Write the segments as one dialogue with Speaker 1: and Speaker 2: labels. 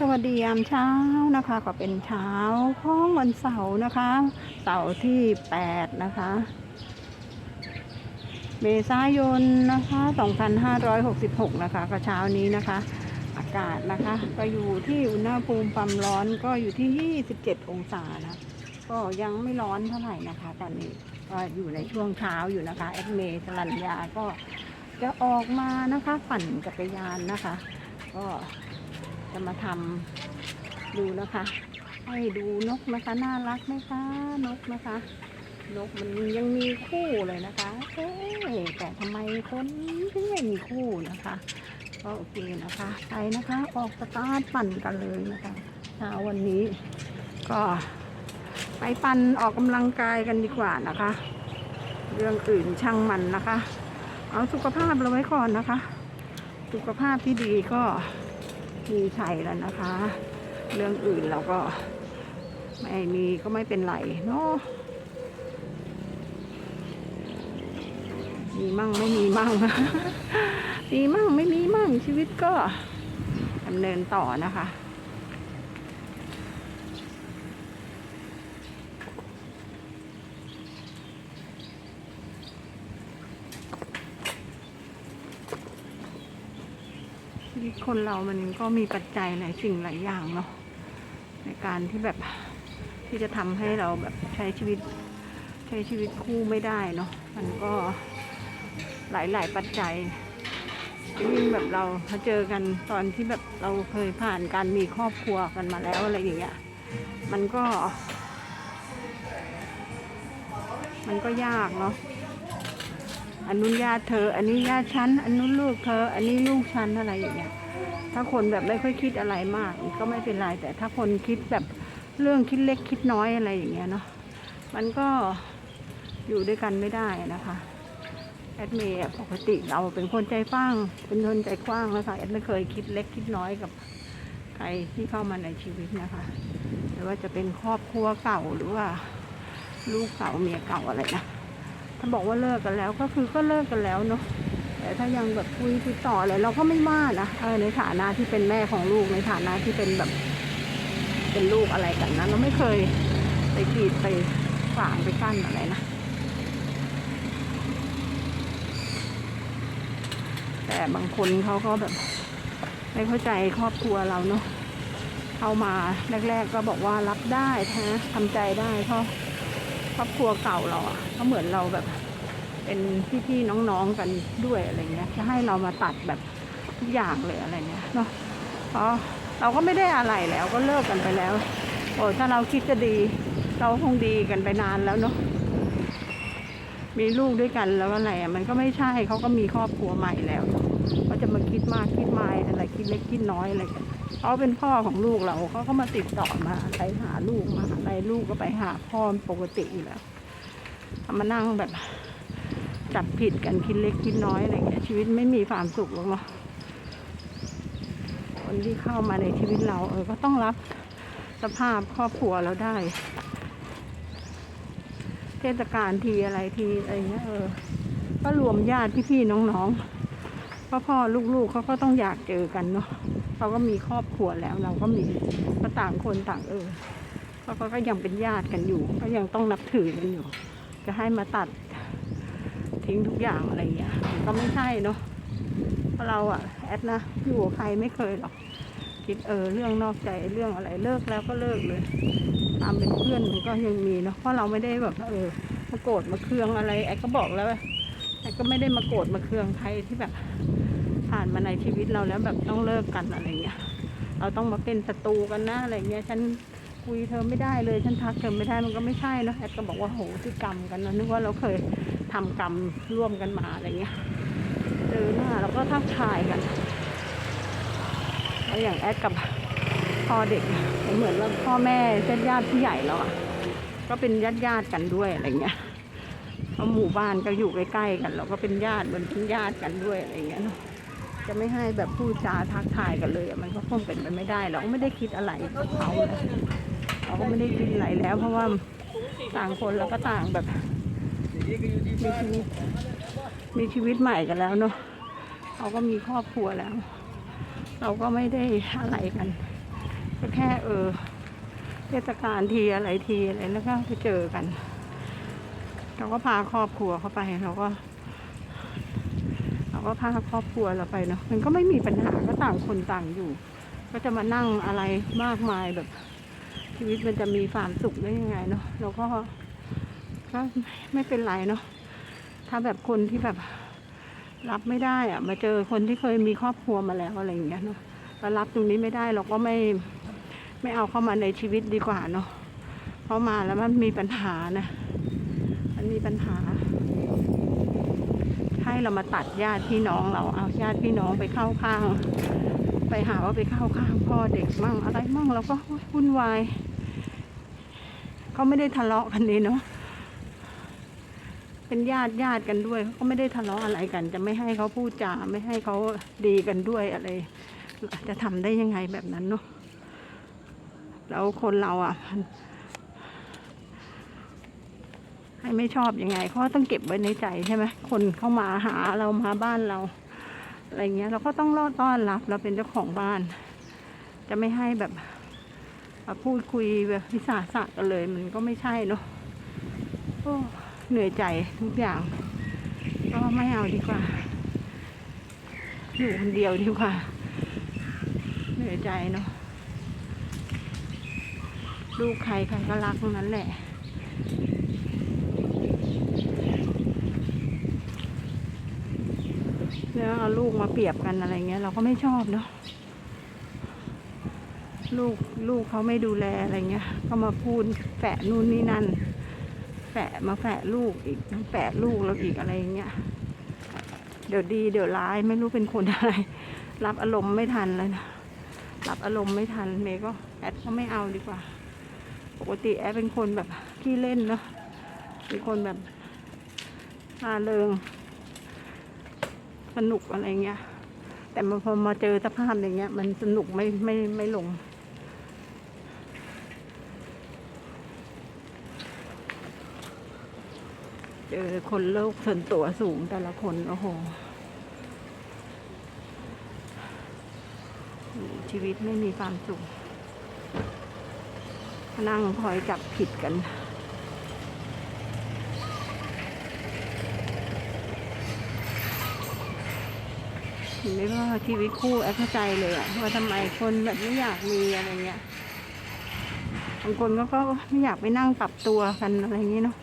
Speaker 1: สวัสดียามเช้านะคะ ก็เป็นเช้าของวันเสาร์นะคะ เสาร์ที่ 8 นะคะ เมษายนนะคะ 2566 นะคะก็เช้านี้นะคะ อากาศนะคะ ก็อยู่ที่อุณหภูมิความร้อนก็อยู่ที่ 27 องศานะ ก็ยังไม่ร้อนเท่าไหร่นะคะ ตอนนี้ก็อยู่ในช่วงเช้าอยู่นะคะแอดเมสลัญญาก็จะออกมานะคะ ปั่นจักรยานนะคะ ก็ จะมาทำดูนะคะ ให้ดูนกนะคะน่ารักไหมคะนกนะคะ นกมันยังมีคู่เลยนะคะเอ๊แต่ทำไมคนถึงไม่มีคู่นะคะก็โอเคนะคะไปนะคะออกสตาร์ทปั่นกันเลยนะคะเช้าวันนี้ก็ไปปั่นออกกำลังกายกันดีกว่านะคะ เรื่องอื่นช่างมันนะคะ เอาสุขภาพเราไว้ก่อนนะคะ สุขภาพที่ดีก็ มีชัยแล้วนะคะ เรื่องอื่นเราก็ไม่มีก็ไม่เป็นไรเนาะมีมั่งไม่มีมั่ง มีมั่งไม่มีมั่งชีวิตก็ดำเนินต่อนะคะ คนเรามันก็มีปัจจัยหลายสิ่งหลายอย่างเนาะในการที่แบบที่จะทำให้เราแบบใช้ชีวิตใช้ชีวิตคู่ไม่ได้เนาะมันก็หลายหลายปัจจัยยิ่งแบบเราพอเจอกันตอนที่แบบเราเคยผ่านการมีครอบครัวกันมาแล้วอะไรอย่างเงี้ยมันก็ มันก็ยากเนาะอันนู้นญาติเธอ อันนี้ญาติฉัน อันนู้นลูกเธอ อันนี้ลูกฉันอะไรอย่างเงี้ย ถ้าคนแบบไม่ค่อยคิดอะไรมาก ก็ไม่เป็นไรแต่ถ้าคนคิดแบบเรื่องคิดเล็กคิดน้อยอะไรอย่างเงี้ยเนาะมันก็อยู่ด้วยกันไม่ได้นะคะแอดเมย์ปกติเราเป็นคนใจกว้าง เป็นคนใจกว้างนะค่ะแอดไม่เคยคิดเล็กคิดน้อยกับใครที่เข้ามาในชีวิตนะคะไม่ว่าจะเป็นครอบครัวเก่าหรือว่า ลูกเก่าเมียเก่าอะไรนะถ้าบอกว่าเลิกกันแล้วก็คือก็เลิกกันแล้วเนาะ แต่ถ้ายังแบบคุยติดต่ออะไรเราก็ไม่ว่านะเออในฐานะที่เป็นแม่ของลูกในฐานะที่เป็นแบบ เป็นลูกอะไรกันนะเราไม่เคยไปกีดไปฝางไปกั้นอะไรนะแต่บางคนเขาก็แบบไม่เข้าใจครอบครัวเราเนาะเข้ามาแรก ๆ ก็บอกว่ารับได้นะทำใจได้เพราะครอบครัวเก่าเราอะก็เหมือนเราแบบ เป็นพี่ๆน้องๆกันด้วยอะไรเงี้ยจะให้เรามาตัดแบบทุกอย่างเลยอะไรเงี้ยเนาะเพราะเราก็ไม่ได้อะไรแล้วก็เลิกกันไปแล้ว โอ้ถ้าเราคิดจะดี เราคงดีกันไปนานแล้วเนาะมีลูกด้วยกันแล้วอะไรอะมันก็ไม่ใช่เขาก็มีครอบครัวใหม่แล้วเขาจะมาคิดมากคิดไม่อะไรคิดเล็กคิดน้อยอะไรกันเขาเป็นพ่อของลูกเราเขาก็มาติดต่อมาไปหาลูกมาอะไรลูกก็ไปหาพ่อปกติอยู่แล้วมานั่งแบบ จับผิดกันคิดเล็กคิดน้อยอะไรเงี้ยชีวิตไม่มีความสุขหรอกเนาะคนที่เข้ามาในชีวิตเราเออก็ต้องรับสภาพครอบครัวเราได้ เทศกาลทีอะไรทีอะไรเงี้ยเออ ก็รวมญาติพี่ๆน้องๆพ่อพ่อลูกๆเขาก็ต้องอยากเจอกันเนาะเขาก็มีครอบครัวแล้วเราก็มีก็ต่างคนต่างเออเขาก็ยังเป็นญาติกันอยู่ ก็ยังต้องนับถือกันอยู่ จะให้มาตัด ทิ้งทุกอย่างอะไรอย่างเงี้ยก็ไม่ใช่เนาะเพราะเราอะแอดนะอยู่กับใครไม่เคยหรอก คิดเออเรื่องนอกใจเรื่องอะไรเลิกแล้วก็เลิกเลยตามเป็นเพื่อนมันก็ยังมีเนาะเพราะเราไม่ได้แบบเออมาโกรธมาเคืองอะไรแอดก็บอกแล้วแอดก็ไม่ได้มาโกรธมาเคืองใครที่แบบผ่านมาในชีวิตเราแล้วแบบต้องเลิกกันอะไรเงี้ย เราต้องมาเป็นศัตรูกันนะอะไรเงี้ย ฉันคุยเธอไม่ได้เลย ฉันทักเธอไม่ได้มันก็ไม่ใช่เนะแอดก็บอกว่าโหที่กรรมกันนะนึกว่าเราเคย ทำกรรมร่วมกันมาอะไรเงี้ยเจอหน้าเราก็ทักทายกันแล้วอย่างแอดกับพ่อเด็กเหมือนว่าพ่อแม่ญาติญาติผู้ใหญ่เราอะก็เป็นญาติญาติกันด้วยอะไรเงี้ยเพราะหมู่บ้านก็อยู่ใกล้ๆกัน เราก็เป็นญาติเหมือนเป็นญาติกันด้วยอะไรเงี้ยเนอะจะไม่ให้แบบพูดจาทักทายกันเลยมันก็คงเป็นไปไม่ได้เราก็ไม่ได้คิดอะไรเขาเราก็ไม่ได้คิดอะไรแล้ว เพราะว่าต่างคนเราก็ต่างแบบ มีชีวิตมีชีวิตใหม่กันแล้วเนาะเขาก็มีครอบครัวแล้ว เราก็ไม่ได้อะไรกันก็แค่เออเทศกาลทีอะไรทีอะไรแล้วก็ไปเจอกัน เราก็พาครอบครัวเข้าไปเราก็ เราก็พาครอบครัวเราไปเนาะมันก็ไม่มีปัญหาก็ต่างคนต่างอยู่ ก็จะมานั่งอะไรมากมายแบบ ชีวิตมันจะมีความสุขได้ยังไงเนาะเราก็ ก็ไม่เป็นไรเนาะถ้าแบบคนที่แบบรับไม่ได้อะมาเจอคนที่เคยมีครอบครัวมาแล้วอะไรอย่างเงี้ยเนาะเรารับตรงนี้ไม่ได้เราก็ไม่ไม่เอาเข้ามาในชีวิตดีกว่าเนาะเพราะมาแล้วมันมีปัญหานะมันมีปัญหา ให้เรามาตัดญาติพี่น้องเราเอาญาติพี่น้องไปเข้าข้าง ไปหาว่าไปเข้าข้างพ่อเด็กมั่งอะไรมั่งเราก็วุ่นวายเขาไม่ได้ทะเลาะกันนี่เนาะ เป็นญาติญาติกันด้วยเขาก็ไม่ได้ทะเลาะอะไรกัน จะไม่ให้เขาพูดจาไม่ให้เขาดีกันด้วยอะไร จะทำได้ยังไงแบบนั้นเนาะแล้วคนเราอะให้ไม่ชอบยังไงเขาต้องเก็บไว้ในใจใช่ไหมคนเข้ามาหาเรามาบ้านเรา อะไรเงี้ย เราก็ต้องรอดต้อนรับเราเป็นเจ้าของบ้าน จะไม่ให้แบบพูดคุยแบบวิสาสะกันเลย มันก็ไม่ใช่เนาะ เหนื่อยใจทุกอย่างก็ไม่เอาดีกว่า อยู่คนเดียวดีกว่า เหนื่อยใจเนาะลูกใครใครก็รักทั้งนั้นแหละแล้วเอาลูกมาเปรียบกันอะไรเงี้ย เราก็ไม่ชอบเนาะลูกลูกเขาไม่ดูแลอะไรเงี้ย ก็มาพูดแฝะนู่นนี่นั่น ฝะมาแฝะลูกอีกแฝะลูกเราอีกอะไรเงี้ย เดี๋ยวดีเดี๋ยวร้ายไม่รู้เป็นคนอะไร รับอารมณ์ไม่ทันเลยนะ รับอารมณ์ไม่ทันเมย์ก็แอดก็ไม่เอาดีกว่า ปกติแอดเป็นคนแบบขี้เล่นเนาะ เป็นคนแบบอาเริงสนุกอะไรเงี้ย แต่พอมาเจอสภาพอย่างเงี้ย มันสนุกไม่ไม่ไม่ลง เจ อคนโลกส่วนตัวสูงแต่ละคน โอ้โห ชีวิตไม่มีความสุขนั่งคอยจับผิดกันเห็นไหมว่าชีวิตคู่แอบเข้าใจเลยอะว่าทำไมคนแบบไม่อยากมีอะไรเงี้ยบางคนก็ก็ไม่อยากไปนั่งปรับตัวกันอะไรอย่างนี้เนาะ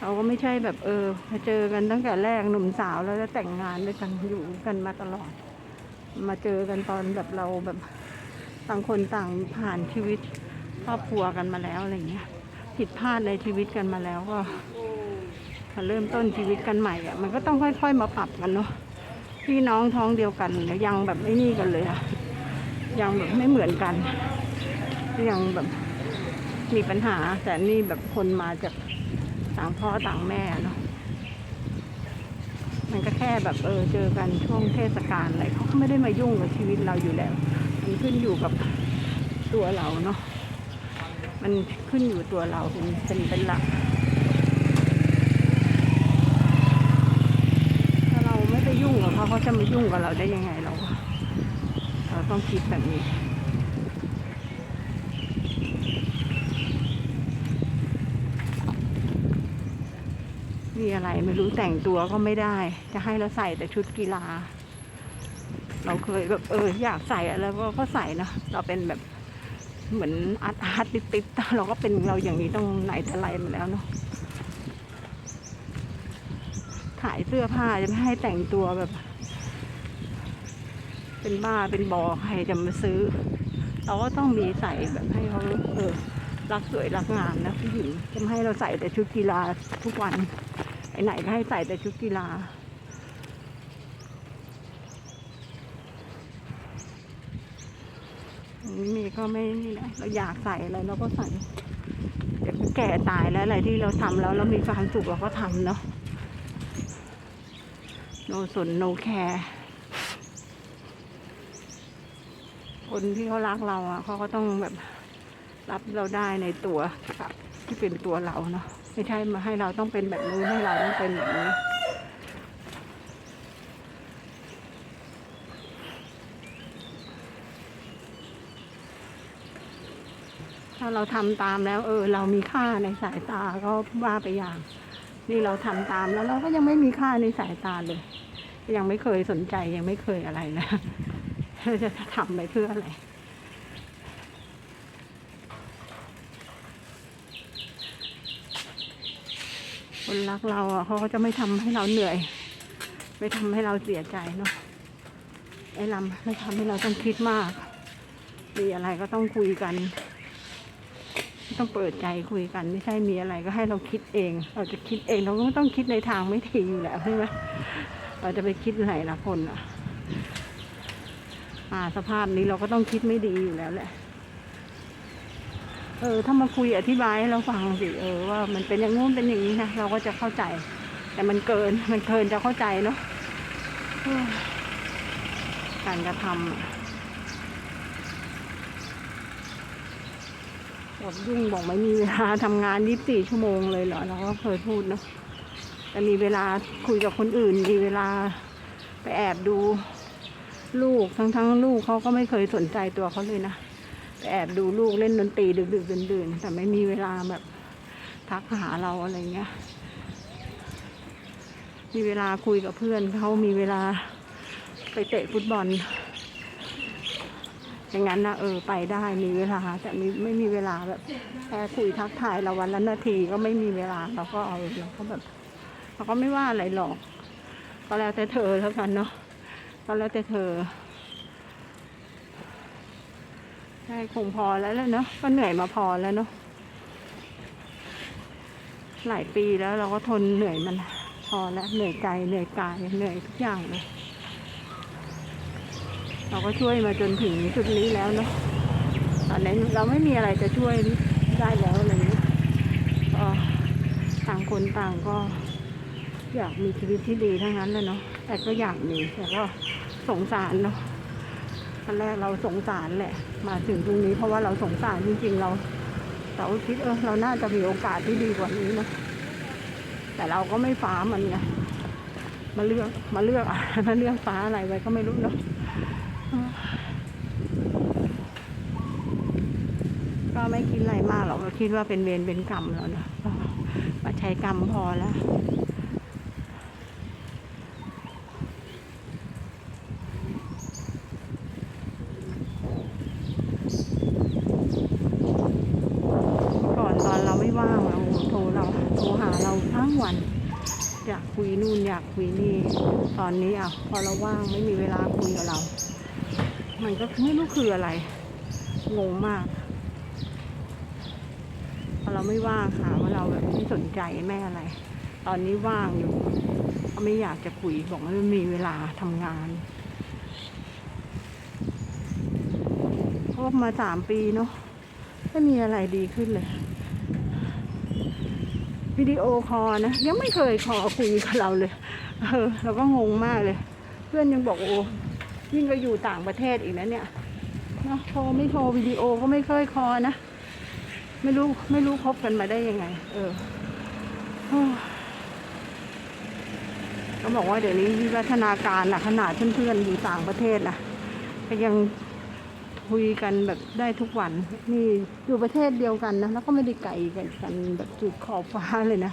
Speaker 1: เราก็ไม่ใช่แบบเออมาเจอกันตั้งแต่แรกหนุ่มสาวแล้วจะแต่งงานด้วยกันอยู่กันมาตลอด มาเจอกันตอนแบบเราแบบต่างคนต่างผ่านชีวิตครอบครัวกันมาแล้วอะไรเงี้ยผิดพลาดในชีวิตกันมาแล้วก็มาเริ่มต้นชีวิตกันใหม่อะมันก็ต้องค่อย ๆ มาปรับกันเนาะพี่น้องท้องเดียวกันเนี่ยยังแบบไม่นี่กันเลยอะยังแบบไม่เหมือนกันยังแบบมีปัญหาแต่นี่แบบคนมาจาก ต่างพ่อต่างแม่เนาะมันก็แค่แบบเออเจอกันช่วงเทศกาลอะไรเขาก็ไม่ได้มายุ่งกับชีวิตเราอยู่แล้ว มันขึ้นอยู่กับตัวเราเนาะมันขึ้นอยู่ตัวเราเป็นเป็นหลักถ้าเราไม่ไปยุ่งกับเขาเขาจะมายุ่งกับเราได้ยังไงเราเราต้องคิดแบบนี้ มีอะไรไม่รู้แต่งตัวก็ไม่ได้ จะให้เราใส่แต่ชุดกีฬา เราเคยแบบเอออยากใส่อะไรก็ก็ใส่นะเราเป็นแบบเหมือนอาร์ตอาร์ตติดติดๆเราก็เป็นเราอย่างนี้ต้องไหนแต่ไรมาแล้วเนาะขายเสื้อผ้าจะไม่ให้แต่งตัวแบบ เป็นบ้าเป็นบอใครจะมาซื้อ เราก็ต้องมีใส่แบบให้เขาเออรักสวยรักงามนะผู้หญิงจะไม่ให้เราใส่แต่ชุดกีฬาทุกวัน ไหนก็ให้ใส่แต่ชุดกีฬาม่มีก็ไม่นี่นะเราอยากใส่อะไรเราก็ใส่ เดี๋ยวแก่ตายแล้วอะไรที่เราทำแล้วเรามีความสุขเราก็ทำเนาะ โนสนโนแคร์คนที่เขารักเราอะเขาก็ต้องแบบรับเราได้ในตัวที่เป็นตัวเราเนาะ ไม่ใช่มาให้เราต้องเป็นแบบนู้นให้เราต้องเป็นแบบนี้ถ้าเราทำตามแล้ว เออ เรามีค่าในสายตาก็ว่าไปอย่าง นี่เราทำตามแล้วเราก็ยังไม่มีค่าในสายตาเลย ยังไม่เคยสนใจยังไม่เคยอะไรนะเราจะทำไปเพื่ออะไร คนรักเราอะเขาก็จะไม่ทำให้เราเหนื่อย ไม่ทำให้เราเสียใจเนาะไอ้ลำไม่ทำให้เราต้องคิดมากมีอะไรก็ต้องคุยกัน ต้องเปิดใจคุยกัน ไม่ใช่มีอะไรก็ให้เราคิดเอง เราจะคิดเองเราก็ต้องคิดในทางไม่ดีอยู่แล้วใช่ไหมเราจะไปคิดไหนละคนอะอ่าสภาพนี้เราก็ต้องคิดไม่ดีอยู่แล้วแหละ เออถ้ามาคุยอธิบายให้เราฟังสิเออว่ามันเป็นอย่างงู้นเป็นอย่างนี้นะเราก็จะเข้าใจ แต่มันเกินมันเกินจะเข้าใจเนาะการกระทำบอกยุ่งบอกไม่มีเวลาทำงาน24ชั่วโมงเลยเหรอเราก็เคยพูดเนาะแต่มีเวลาคุยกับคนอื่น มีเวลาไปแอบดูลูกทั้งๆ ลูกเขาก็ไม่เคยสนใจตัวเขาเลยนะ แอบดูลูกเล่นดนตรีดึกดึกดื่นดื่นๆแต่ไม่มีเวลาแบบทักหาเราอะไรเงี้ย มีเวลาคุยกับเพื่อนเขามีเวลาไปเตะฟุตบอล อย่างนั้นนะเออไปได้มีเวลา แต่ไม่ไม่มีเวลาแบบแค่คุยทักทายเราวันละนาทีก็ไม่มีเวลาเราก็เอาเราก็แบบเราก็ไม่ว่าอะไรหรอก ก็แล้วแต่เธอแล้วกันเนาะก็แล้วแต่เธอ ใช่คงพอแล้วแหละเนาะก็เหนื่อยมาพอแล้วเนาะหลายปีแล้วเราก็ทนเหนื่อยมันพอแล้วเหนื่อยใจเหนื่อยกายเหนื่อยทุกอย่างเลย เราก็ช่วยมาจนถึงจุดนี้แล้วเนาะตอนนี้เราไม่มีอะไรจะช่วยได้แล้วอะไรอย่างเงี้ยก็ต่างคนต่างก็ อยากมีชีวิตที่ดีทั้งนั้นเลยเนาะแต่ก็อยากมีแต่ก็สงสารเนาะ ตอนแรกเราสงสารแหละ มาถึงตรงนี้เพราะว่าเราสงสารจริงๆเราเราคิดเออเราน่าจะมีโอกาสที่ดีกว่านี้นะแต่เราก็ไม่ฟ้ามันไงมาเลือกมาเลือกอะมาเลือกฟ้าอะไรไว้ก็ไม่รู้เนาะก็ไม่คิดอะไรมากหรอกก็คิดว่าเป็นเวรเป็นกรรมแล้วนะมาใช้กรรมพอแล้ว ก่อนตอนเราไม่ว่างเราโทรเราโทรหาเราทั้งวัน อยาก คุยนู่นอยากคุยนี่ ตอนนี้อะพอเราว่างไม่มีเวลาคุยกับเรา มันก็ไม่รู้คืออะไร งงมาก พอเราไม่ว่างหาว่าเราแบบไม่สนใจแม่อะไร ตอนนี้ว่างอยู่ไม่อยากจะคุยบอกว่าไม่มีเวลาทำงานคบมาสามปีเนาะไม่มีอะไรดีขึ้นเลย วิดีโอคอลนะ ยังไม่เคยคอคุยกับเราเลยเออเราก็งงมากเลย เพื่อนยังบอกโอ้ยิ่งก็อยู่ต่างประเทศอีกนะเนี่ยเนาะโทรไม่โทรวิดีโอก็ไม่เคยคอนะ ไม่รู้ไม่รู้คบกันมาได้ยังไง เออโอ้ก็บอกว่าเดี๋ยวนี้วิวัฒนาการนะขนาดเพื่อนๆอยู่ต่างประเทศนะก็ยัง คุยกันแบบได้ทุกวัน นี่อยู่ประเทศเดียวกันนะ แล้วก็ไม่ได้ไกลกันกันแบบจุดขอบฟ้าเลยนะ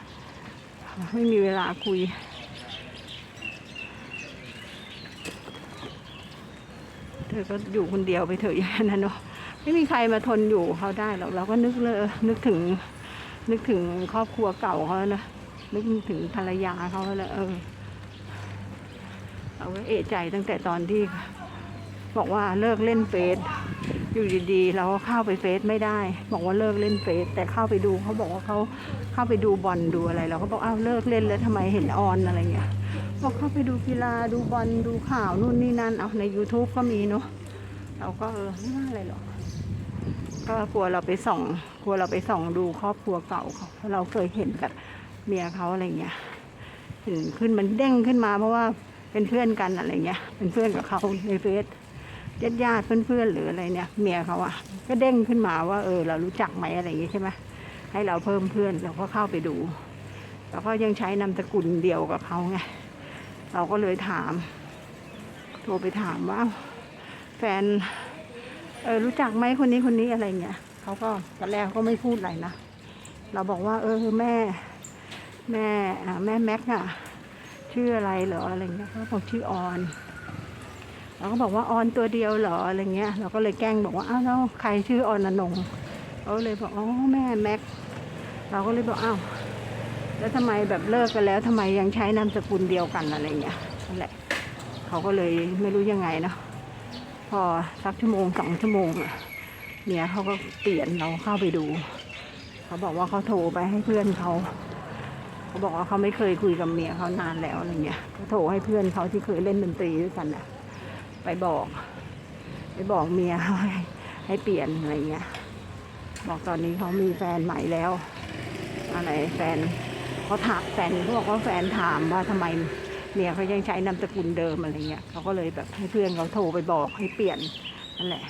Speaker 1: ไม่มีเวลาคุย เธอก็อยู่คนเดียวไปเถอะอย่านั้นเนาะไม่มีใครมาทนอยู่เขาได้หรอกเราก็นึกเลยนึกถึง นึกถึงครอบครัวเก่าเขานะนึกถึงภรรยาเขาแล้วเออเราก็เอะใจตั้งแต่ตอนที่บอกว่าเลิกเล่นเฟซ อยู่ดีๆ เราก็เข้าไปเฟซไม่ได้ บอกว่าเลิกเล่นเฟซแต่เข้าไปดูเขาบอกว่าเขาเข้าไปดูบอลดูอะไรเราก็บอกอ้าวเลิกเล่นแล้วทำไมเห็นออนอะไรเงี้ยบอกเข้าไปดูกีฬาดูบอลดูข่าวนู่นนี่นั่นเอาใน YouTube ก็มีเนาะเราก็เออไม่ว่าอะไรหรอกก็กลัวเราไปส่องกลัวเราไปส่องดูครอบครัวเก่าเขาเพราะเราเคยเห็นกับเมียเขาอะไรเงี้ยเห็นขึ้นมันเด้งขึ้นมาเพราะว่าเป็นเพื่อนกันอะไรเงี้ยเป็นเพื่อนกับเขาในเฟซ ญาติญาติเพื่อนๆหรืออะไรเนี่ยเมียเขาอะก็เด้งขึ้นมาว่าเออเรารู้จักไหมอะไรอย่างเงี้ยใช่ไหมให้เราเพิ่มเพื่อนเราก็เข้าไปดูเราก็ยังใช้นามสกุลเดียวกับเขาไงเราก็เลยถาม โทรไปถามว่าแฟนเออรู้จักไหมคนนี้คนนี้อะไรเงี้ยเขาก็ตอนแรกก็ไม่พูดอะไรนะเราบอกว่า เออแม่ แม่แม่แม็กอะชื่ออะไรเหรออะไรเงี้ยเขาบอกชื่อออน เราก็บอกว่าออนตัวเดียวเหรออะไรเงี้ย เราก็เลยแกล้งบอกว่าอ้าวแล้วใครชื่อออนอนงเขาเลยบอกอ๋อแม่แม็ก เราก็เลยบอกอ้าวแล้วทำไมแบบเลิกกันแล้วทำไมยังใช้นามสกุลเดียวกันอะไรเงี้ยนั่นแหละเขาก็เลยไม่รู้ยังไงเนาะพอสักชั่วโมงสองชั่วโมงอะเมียเขาก็เปลี่ยนเราเข้าไปดู เขาบอกว่าเขาโทรไปให้เพื่อนเขาเขาบอกว่าเขาไม่เคยคุยกับเมียเขานานแล้วอะไรเงี้ยเขาโทรให้เพื่อนเขาที่เคยเล่นดนตรีด้วยกันน่ะ ไปบอก ไปบอกเมียเขาให้ให้เปลี่ยนอะไรเงี้ย บอกตอนนี้เขามีแฟนใหม่แล้ว อะไรแฟนเขาถามแฟนเขาบอกว่าแฟนถามว่าทำไมเมียเขายังใช้นามสกุลเดิมอะไรเงี้ยเขาก็เลยแบบให้เพื่อนเขาโทรไปบอกให้เปลี่ยนนั่นแหละ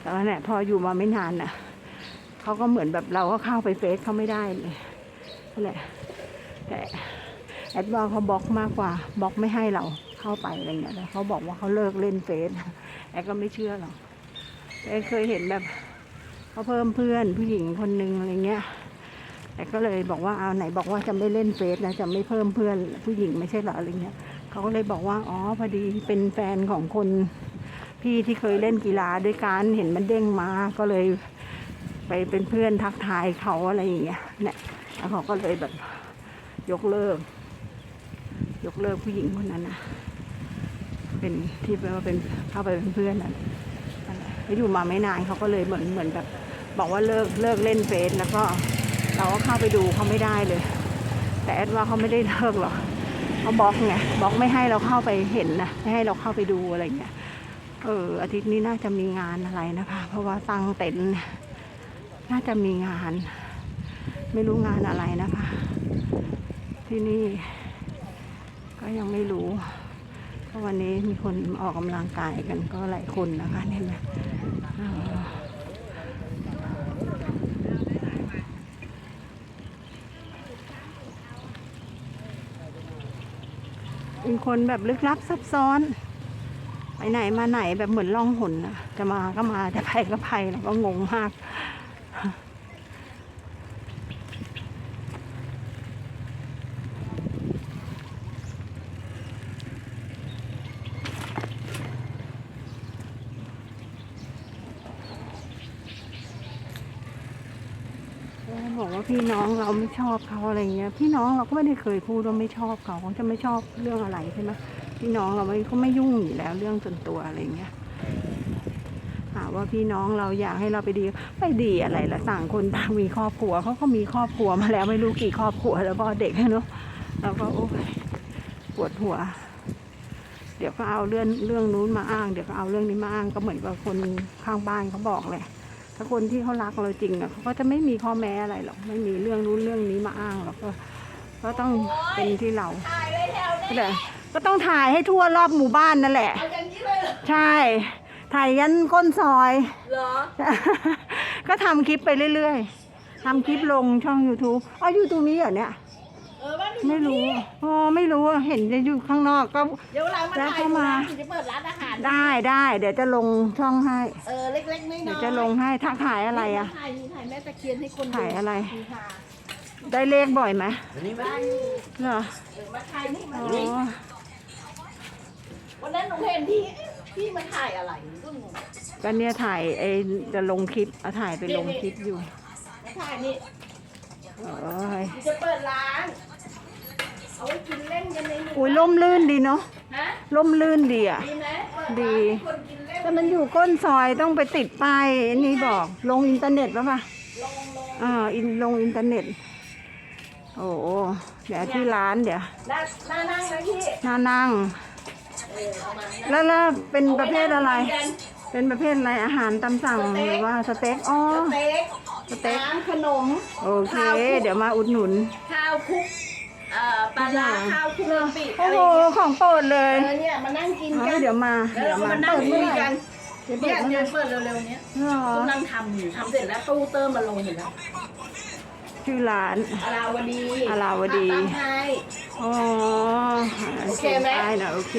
Speaker 1: แล้วนั่นแหละพออยู่มาไม่นานน่ะเขาก็เหมือนแบบเราก็เข้าไปเฟซเขาไม่ได้เลยนั่นแหละแต่แอดว่าเขาบล็อกมากกว่าบล็อกไม่ให้เรา เข้าไปอะไรเงี้ยแล้วเขาบอกว่าเขาเลิกเล่นเฟซแอดก็ไม่เชื่อหรอกแอดเคยเห็นแบบเขาเพิ่มเพื่อนผู้หญิงคนหนึ่งอะไรเงี้ยแต่ก็เลยบอกว่าเอาไหนบอกว่าจะไม่เล่นเฟซนะจะไม่เพิ่มเพื่อนผู้หญิงไม่ใช่เหรออะไรเงี้ยเขาก็เลยบอกว่าอ๋อพอดีเป็นแฟนของคนพี่ที่เคยเล่นกีฬาด้วยกันเห็นมันเด้งมาก็เลยไปเป็นเพื่อนทักทายเขาอะไรอย่างเงี้ยเนี่ยแล้วเขาก็เลยแบบยกเลิก ยกเลิกผู้หญิงคนนั้นนะ เป็นที่แปลว่าเป็นเข้าไปเป็นเพื่อนนั่นนั่อยู่มาไม่นานเขาก็เลยเหมือนเหมือนแบบบอกว่าเลิกเลิกเล่นเฟซแล้วก็เราก็เข้าไปดูเขาไม่ได้เลย แต่แอดว่าเขาไม่ได้เลิกหรอกเขาบล็อกไงบล็อกไม่ให้เราเข้าไปเห็นนะไม่ให้เราเข้าไปดูอะไรเงี้ยเอออาทิตย์นี้น่าจะมีงานอะไรนะคะ เพราะว่าตั้งเต็นท์น่าจะมีงาน ไม่รู้งานอะไรนะคะ ที่นี่ ก็ยังไม่รู้ เพราะวันนี้มีคนออกกำลังกายกันก็หลายคนนะคะเนี่ยนะเออเป็นคนแบบลึกลับซับซ้อน ไปไหนมาไหนแบบเหมือนล่องหนนะจะมาก็มาจะไปก็ไปแล้วก็งงมาก แล้วบอกว่า พี่น้องเราไม่ชอบเขาอะไรเงี้ย พี่น้องเราก็ไม่ได้เคยพูดว่าไม่ชอบเขาเขาจะไม่ชอบเรื่องอะไรใช่ไหมพี่น้องเราไม่เขาไม่ยุ่งอยู่แล้วเรื่องส่วนตัวอะไรเงี้ยหาว่าพี่น้องเราอยากให้เราไปดีไม่ดีอะไรละต่างคนต่างมีครอบครัวเขาก็มีครอบครัวมาแล้วไม่รู้กี่ครอบครัวแล้วก็เด็กเนาะแล้วก็โอ้ยปวดหัว เดี๋ยวก็เอาเรื่องเรื่องนู้นมาอ้าง เดี๋ยวก็เอาเรื่องนี้มาอ้างก็เหมือนกับคนข้างบ้านเขาบอกแหละ ถ้าคนที่เขารักเราจริงอะเขาก็จะไม่มีข้อแม้อะไรหรอกไม่มีเรื่องนู้นเรื่องนี้มาอ้างหรอกก็ก็ต้องเป็นที่เรา
Speaker 2: ถ่ายเลยแถวนี้
Speaker 1: แต่ก็ต้องถ่ายให้ทั่วรอบหมู่บ้านนั่นแหละ
Speaker 2: เอาอย่างนี้เลยเหรอ
Speaker 1: ใช่ ถ่ายยันก้นซอย
Speaker 2: เหรอ
Speaker 1: ก็ทำคลิปไปเรื่อยๆทำคลิปลงช่อง YouTube อ๋ออยู่ตรงนี้เหรอเนี่ย
Speaker 2: เออว่าหนู
Speaker 1: ไม่รู้อ๋อไม่รู้อะเห็นจะอยู่ข้างนอกก็
Speaker 2: เดี๋ยวเรามา
Speaker 1: แล้ว
Speaker 2: ถ่าย
Speaker 1: เข้ามา
Speaker 2: หนูจะเปิดร้านอาหาร
Speaker 1: ได้ได้เดี๋ยวจะลงช่องให้
Speaker 2: เออเล็กๆน้อยๆ
Speaker 1: เดี๋ยวจะลงให้ถ้าขายอะไรอะ
Speaker 2: ถ่ายนี่ถ่ายแม่ตะเคียนให้คนดู
Speaker 1: ถ่ายอะไร
Speaker 2: นี่ค่ะ
Speaker 1: ได้เลขบ่อยไหม
Speaker 2: ได้
Speaker 1: เหรอ
Speaker 2: เออมาถ่ายนี่มา
Speaker 1: อ๋
Speaker 2: ถ่าย
Speaker 1: อ
Speaker 2: วันนั้นหนูเห็นพี่พี่มาถ่ายอะไรก็งง
Speaker 1: ก็เนี่ยถ่ายไอจะลงคลิปเอาถ่ายไปลงคลิปอยู่
Speaker 2: มาถ่ายนี่
Speaker 1: โอ้ย
Speaker 2: หนูจะเปิดร้าน เอาไว้กินเล่นกันในหมู่
Speaker 1: อุ้ยล่มลื่นดีเนาะ
Speaker 2: ฮะ
Speaker 1: ล่มลื่นดีอะ
Speaker 2: ดีไหมเปิด
Speaker 1: ดี
Speaker 2: ร้านให้คนกินเล่น
Speaker 1: แต่มันอยู่ก้นซอยต้องไปติดป้ายอันนี้บอกลงอินเทอร์เน็ตป่ะปะ
Speaker 2: ลงลง
Speaker 1: อ่าอินลงอินเทอร์เน็ต โอ้โหเดี๋ยวที่ร้านเดี๋ยว
Speaker 2: หน้าหน้านั่งนะพี่
Speaker 1: น่านั่ง
Speaker 2: เออเอามานะ
Speaker 1: แล้วแล้วเป็นประเภทอะไรา
Speaker 2: ว้นั่งคุยกัน
Speaker 1: เป็นประเภทอะไรอาหารตามสั่ง
Speaker 2: สเต็ก
Speaker 1: หรือว่าสเต็กอ๋อ
Speaker 2: สเต็ก
Speaker 1: สเต็ก
Speaker 2: น้ำขนม
Speaker 1: โอเค
Speaker 2: ข้าวคลุก
Speaker 1: เดี๋ยวมาอุดหนุน
Speaker 2: ข้าวคลุก เอ่อปลาร้าข้าวคลุกกะปิ
Speaker 1: โอ้
Speaker 2: อะไร
Speaker 1: โห
Speaker 2: เงี้ย
Speaker 1: ของโปรดเลย
Speaker 2: เออเนี่ยมานั่งกิน
Speaker 1: เอา
Speaker 2: กัน
Speaker 1: เดี๋ยวมา
Speaker 2: แล้ว
Speaker 1: เดี๋ย
Speaker 2: เรา
Speaker 1: ว
Speaker 2: ก็
Speaker 1: มา
Speaker 2: มานั่ง
Speaker 1: เปิด
Speaker 2: คุ
Speaker 1: เมื่อยไหร่
Speaker 2: กัน
Speaker 1: เดี๋ยวเปิ
Speaker 2: เนี่
Speaker 1: ด
Speaker 2: ย
Speaker 1: เมื่อไหร่
Speaker 2: เดี๋ยวเปิดเร็วๆเนี้ย
Speaker 1: เหรอ
Speaker 2: กำลังทำอยู่ทำเสร็จแล้วตู้เติมมาลงอยู่แล้ว
Speaker 1: ชื่อร้าน
Speaker 2: อาราวดี
Speaker 1: อาราวดี
Speaker 2: ตั้งให้
Speaker 1: อ๋อ
Speaker 2: โอเคไหม
Speaker 1: ได้นะโอเค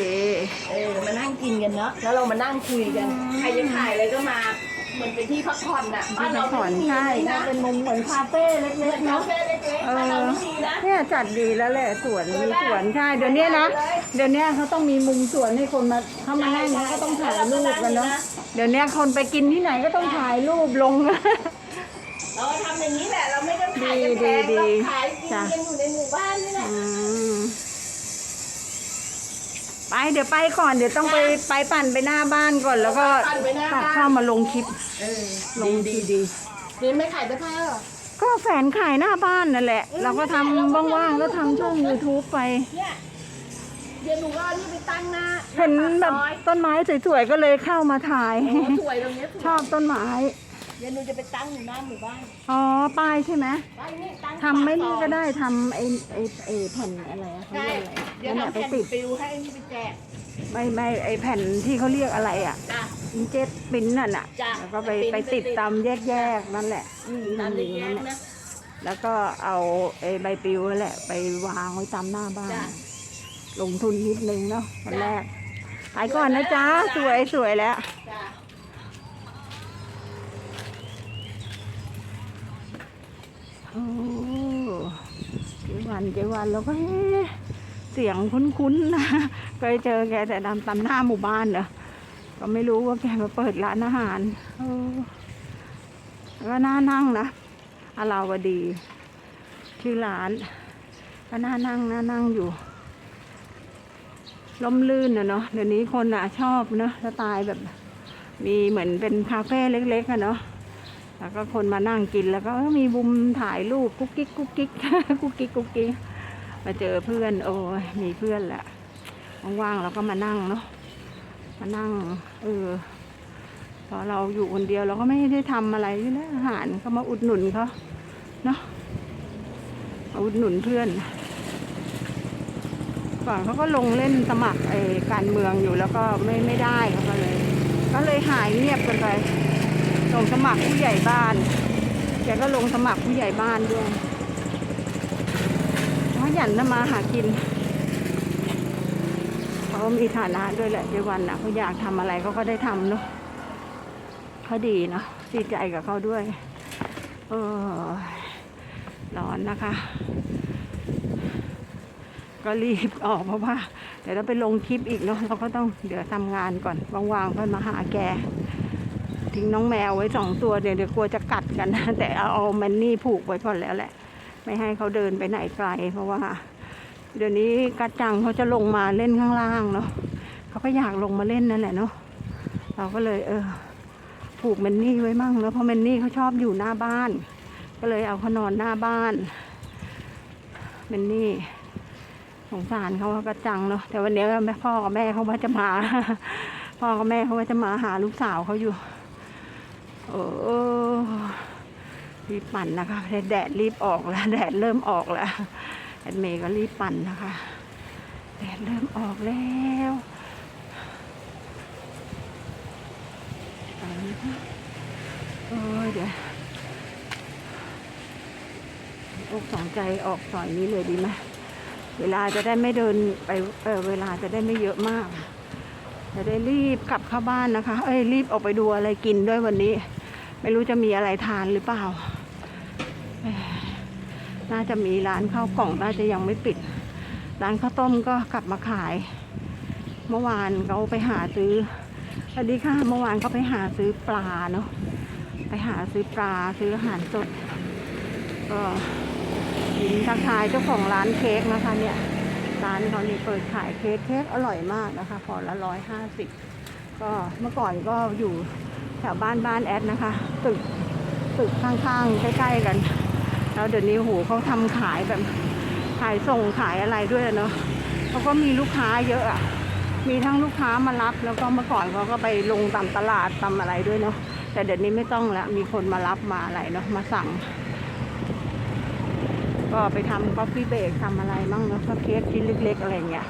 Speaker 2: เออมานั่งกินกันเนาะแล้วเรามานั่งคุยกัน ใครจะถ่ายอะไรก็มา เหมือนเป็นที่พักผ่อนน่ะบ้าน
Speaker 1: ที่
Speaker 2: เรา
Speaker 1: ผ่อน
Speaker 2: ไม่มี
Speaker 1: ใช่
Speaker 2: นะ
Speaker 1: เป็นมุมเหมือนคาเฟ่เล็ก
Speaker 2: เหมือน
Speaker 1: ๆ
Speaker 2: คา
Speaker 1: เนาะ
Speaker 2: เฟ่เล็ก
Speaker 1: เออ
Speaker 2: ๆบ้านเราไม่มีนะ
Speaker 1: เนี่ยจัดดีแล้วแหละสวนมีสวนใช่เดี๋ยวนี้นะเดี๋ยวนี้เขาต้องมีมุมสวนให้คนมาเข้ามานั่งเขาก็ต้องถ่ายรูปกันเนาะเดี๋ยวนี้คนไปกินที่ไหนก็ต้องถ่ายรูปลง
Speaker 2: เราทำอย่างนี้แหละ เราไม่ต้องขายกันแพง
Speaker 1: ดี
Speaker 2: เรา
Speaker 1: ดี
Speaker 2: ขายกิน
Speaker 1: จ้ะ
Speaker 2: กันอยู่ในหมู่บ้านนี่แหละ
Speaker 1: อืม ไปเดี๋ยวไปก่อนเดี๋ยวต้องไปไปปั่นไปหน้าบ้านก่อนแล้วก็
Speaker 2: ปั่นไปหน้า
Speaker 1: ตัด
Speaker 2: บ้าน
Speaker 1: เข้ามาลงคลิป
Speaker 2: เออ
Speaker 1: ลงดีดี
Speaker 2: เรียนไม่ขายเสื้อผ้าเหรอ
Speaker 1: ก็แฝนขายหน้าบ้านนั่นแหละ เราก็ทำว่างๆแล้วทำช่อง YouTube ไป
Speaker 2: เนี่ยเดี๋ยวหนูก็เอานี่ไปตั้งหน้า
Speaker 1: เห็นแบบ
Speaker 2: ปากซอย
Speaker 1: ต้นไม้สวยๆก็เลยเข้ามาถ่าย
Speaker 2: โอ้สวยตรงเนี้ยสวย
Speaker 1: ชอบต้นไม้
Speaker 2: เดี๋ยวหนูจะไปตั้งอยู่หน้าหมู่บ้าน
Speaker 1: อ๋อป้ายใช่ไหม
Speaker 2: ไปนี่ตั้ง
Speaker 1: ทำไม่
Speaker 2: ปา
Speaker 1: นี่
Speaker 2: ซอย
Speaker 1: ก็ได้ทำไอ้ไอ้ไอ้แผ่นอะไรอะเขา
Speaker 2: ใช่
Speaker 1: เรียกอะไร
Speaker 2: เดี๋ยว
Speaker 1: นั่นแหละ
Speaker 2: ทำ
Speaker 1: ไป
Speaker 2: แผ่น
Speaker 1: ติด
Speaker 2: ปิวให้ไอ้นี่ไปแจก
Speaker 1: ไม่ไม่ไอ้แผ่นที่เขาเรียกอะไรอะ
Speaker 2: จ้ะ
Speaker 1: อินเจ็ตปิ้นนั่นอะ
Speaker 2: จ้ะ
Speaker 1: แล้วก็ไป
Speaker 2: ปิ้น
Speaker 1: ไปติด
Speaker 2: ไปติด
Speaker 1: ตามแยกๆนั่นแหละ
Speaker 2: อืมตาม
Speaker 1: อ
Speaker 2: เล็
Speaker 1: ย่าง
Speaker 2: ก
Speaker 1: นั้น
Speaker 2: ๆ
Speaker 1: แหละ
Speaker 2: นะ
Speaker 1: แล้วก็เอาไอ้ใบปลิวนั่นแหละไปวางไว้ตามหน้าบ้าน
Speaker 2: จ้ะ
Speaker 1: ลงทุนนิดนึงเนาะวัน
Speaker 2: จ้ะ
Speaker 1: แรกไปก่อนนะจ๊ะ สวยสวยแล้ว
Speaker 2: จ้ะ
Speaker 1: โอ้เจวันเจวันแล้วก็เอ๊ะเสียงคุ้นๆนะเคยเจอแกแต่ตามตามหน้าหมู่บ้านเนอะก็ไม่รู้ว่าแกมาเปิดร้านอาหารแล้วก็น่านั่งนะอาราวดี ชื่อร้าน ก็น่านั่งน่านั่งอยู่ล่มลื่นนะเนาะเดี๋ยวนี้คนอะชอบเนาะสไตล์แบบ มีเหมือนเป็นคาเฟ่เล็กๆอะเนาะ แล้วก็คนมานั่งกินแล้วก็มีบุมถ่ายรูปกุ๊กกิ๊กกุ๊กกิ๊กกุ๊กกิ๊กกุ๊กกิ๊กมาเจอเพื่อน โอ้ยมีเพื่อนแหละว่างๆเราก็มานั่งเนาะมานั่งเออพอเราอยู่คนเดียวเราก็ไม่ได้ทำอะไรอยู่แล้วอาหารก็มาอุดหนุนเขาเนาะมาอุดหนุนเพื่อนก่อนเขาก็ลงเล่นสมัครไอ้การเมืองอยู่แล้วก็ไม่ไม่ได้เขาก็เลย ก็เลยหายเงียบกันไป ลงสมัครผู้ใหญ่บ้าน แกก็ลงสมัครผู้ใหญ่บ้านด้วยเขาหยันทำมาหากิน เขามีฐานะด้วยแหละเจวันนะเขาอยากทำอะไรเขาก็ได้ทำเนาะเขาดีเนาะดีใจกับเขาด้วย เออร้อนนะคะ ก็รีบออกเพราะว่าเดี๋ยวเราไปลงคลิปอีกเนาะเราก็ต้องเดี๋ยวทำงานก่อนว่างๆค่อยมาหาแก ทิ้งน้องแมวไว้สองตัวเดี๋ยวเดี๋ยวกลัวจะกัดกันนะแต่เอาเอาแมนนี่ผูกไว้ก่อนแล้วแหละ ไม่ให้เขาเดินไปไหนไกล เพราะว่า เดี๋ยวนี้กัดจังเขาจะลงมาเล่นข้างล่างเนาะเขาก็อยากลงมาเล่นนั่นแหละเนาะเราก็เลย เออ ผูกแมนนี่ไว้มั่งแล้วเพราะแมนนี่เขาชอบอยู่หน้าบ้าน ก็เลยเอาเขานอนหน้าบ้านแมนนี่สงสารเขาว่ากัดจังเนาะแต่วันนี้แม่พ่อกับแม่เขาว่าจะมา พ่อกับแม่เขาว่าจะมาหาลูกสาวเขาอยู่ โอ้รีบปั่นนะคะแดดรีบออกแล้วแดดเริ่มออกแล้วแอดเมย์ก็รีบปั่นนะคะ แดดเริ่มออกแล้วโอ้ยเดี๋ยวอกสองใจออกซอยนี้เลยดีไหมเวลาจะได้ไม่เดินไปเออเวลาจะได้ไม่เยอะมาก จะได้รีบกลับเข้าบ้านนะคะ เอ้ยรีบออกไปดูอะไรกินด้วยวันนี้ ไม่รู้จะมีอะไรทานหรือเปล่า น่าจะมีร้านข้าวกล่องน่าจะยังไม่ปิด ร้านข้าวต้มก็กลับมาขาย เมื่อวานเขาไปหาซื้อสวัสดีค่ะ เมื่อวานเขาไปหาซื้อปลาเนาะ ไปหาซื้อปลาซื้ออาหารสด ก็ยินทักทายเจ้าของร้านเค้กนะคะเนี่ย ร้านเขานี่เปิดขายเค้กเค้กอร่อยมากนะคะพอละร้อยห้าสิบก็เมื่อก่อนก็อยู่ แถวบ้านบ้านแอดนะคะ ตึกตึกข้างๆ ใกล้ๆกัน แล้วเดี๋ยวนี้โหเขาทำขายแบบขายส่งขายอะไรด้วยเนาะเขาก็มีลูกค้าเยอะอะมีทั้งลูกค้ามารับแล้วก็เมื่อก่อนเขาก็ไปลงตามตลาดตามอะไรด้วยเนาะแต่เดี๋ยวนี้ไม่ต้องละมีคนมารับมาอะไรเนาะมาสั่ง ก็ไปทำ c o f ฟเบรกทำอะไรมั่งเนาะก็เค้กชิ้นเล็ก ๆ อะไรเงี้ย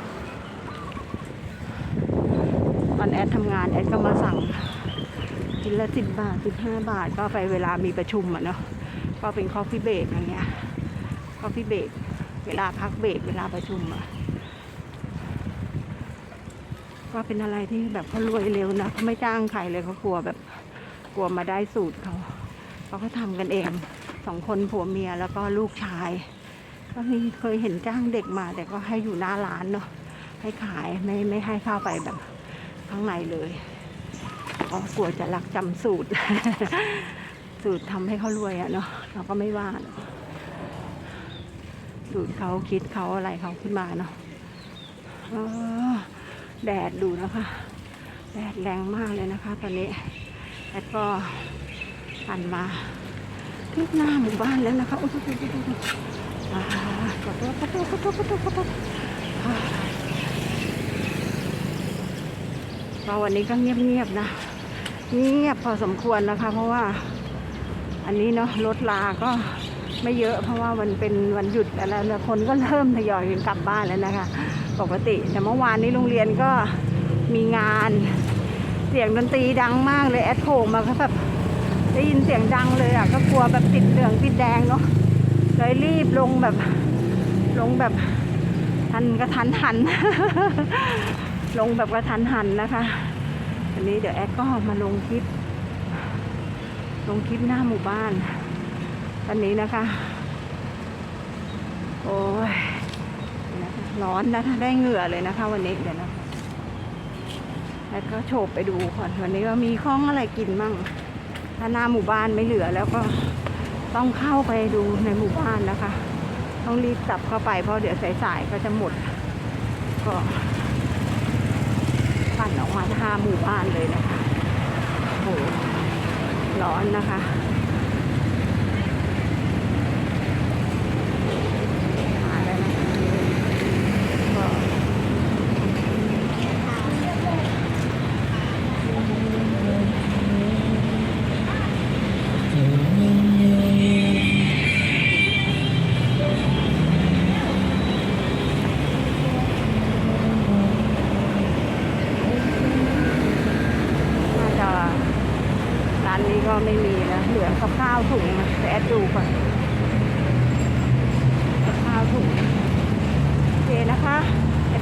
Speaker 1: ตอนแอดทำงานแอดก็มาสั่ง ชิ้นละสิบบาทสิบห้าบาท ก็ไปเวลามีประชุมอะเนาะก็เป็น c o f ฟ e e เบรกอย่างเงี้ย c o f ฟ e e เบรกเวลาพักเบรกเวลาประชุมอะก็เป็นอะไรที่แบบเขารวยเร็วนะเขาไม่จ้างใครเลยเขากลัวแบบกลัวมาได้สูตรเขาเขาก็ทำกันเองสองคนผัวเมียแล้วก็ลูกชาย ก็มีเคยเห็นจ้างเด็กมา แต่ก็ให้อยู่หน้าร้านเนาะให้ขายไม่ไม่ให้เข้าไปแบบข้างในเลย ก็กลัวจะลักจำสูตร สูตรทำให้เขารวยอะเนาะเราก็ไม่ว่าสูตรเขาคิดเขาอะไรเขาขึ้นมาเนาะเออแดดดูนะคะ แดดแรงมากเลยนะคะ ตอนนี้แล้วก็หันมาที่หน้าหมู่บ้านแล้วนะคะโอ้โหขอโทษขอโทษขอโทษขอโทษขอโทษอ่าก็วันนี้ก็เงียบๆนะ เงียบพอสมควรนะคะ เพราะว่าอันนี้เนาะรถลาก็ไม่เยอะ เพราะว่ามันเป็นวันหยุดแล้วคนก็เริ่มทยอยกันกลับบ้านแล้วนะคะ ปกติ แต่เมื่อวานนี้โรงเรียนก็มีงานเสียงดนตรีดังมากเลยแอดโผล่มาก็แบบได้ยินเสียงดังเลยอะก็กลัวแบบติดเหลืองติดแดงเนาะเลยรีบลงแบบลงแบบทันกระทันหัน ลงแบบกระทันหันนะคะันนี้เดี๋ยวแอดก็มาลงคลิป ลงคลิปหน้าหมู่บ้านตอนนี้นะคะ โอ้ยร้อนนะคะได้เหงื่อเลยนะคะวันนี้เดี๋ยวนะแล้วก็โฉบไปดูก่อนวันนี้ว่ามีข้องอะไรกินมั่ง ถ้าหน้าหมู่บ้านไม่เหลือแล้วก็ต้องเข้าไปดูในหมู่บ้านนะคะ ต้องรีบกลับเข้าไปเพราะเดี๋ยวสายๆก็จะหมด ก็ ออกมาท่าหมู่บ้านเลยนะคะโอ้โหร้อนนะคะ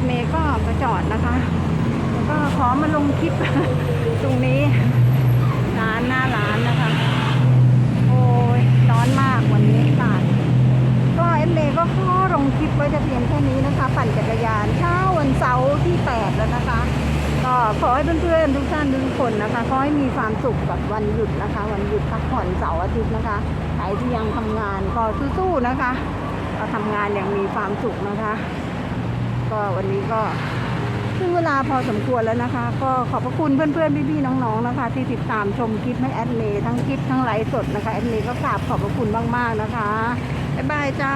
Speaker 1: เมย์ก็มาจอดนะคะ ก็ขอมาลงคลิปตรงนี้ร้านหน้าร้านนะคะ โอ้ยร้อนมากวันนี้อากาศก็เอ็มเมย์ก็ขอลงคลิปไว้แต่เพียงแค่นี้นะคะ ปั่นจักรยานเช้าวันเสาร์ที่8แล้วนะคะ ก็ขอให้เพื่อนๆทุกท่านทุกคนนะคะขอให้มีความสุขกับวันหยุดนะคะ วันหยุดพักผ่อนเสาร์อาทิตย์นะคะใครที่ยังทำงานก็สู้ๆนะคะก็ทำงานอย่างมีความสุขนะคะ ก็วันนี้ก็ซึ่งเวลาพอสมควรแล้วนะคะ ก็ขอบพระคุณเพื่อนๆพี่ๆน้องๆนะคะ ที่ติดตามชมคลิปให้แอดเมย์ทั้งคลิปทั้งไลฟ์สดนะคะแอดเมย์ก็กราบขอบพระคุณมากๆนะคะบ๊ายบายจ้า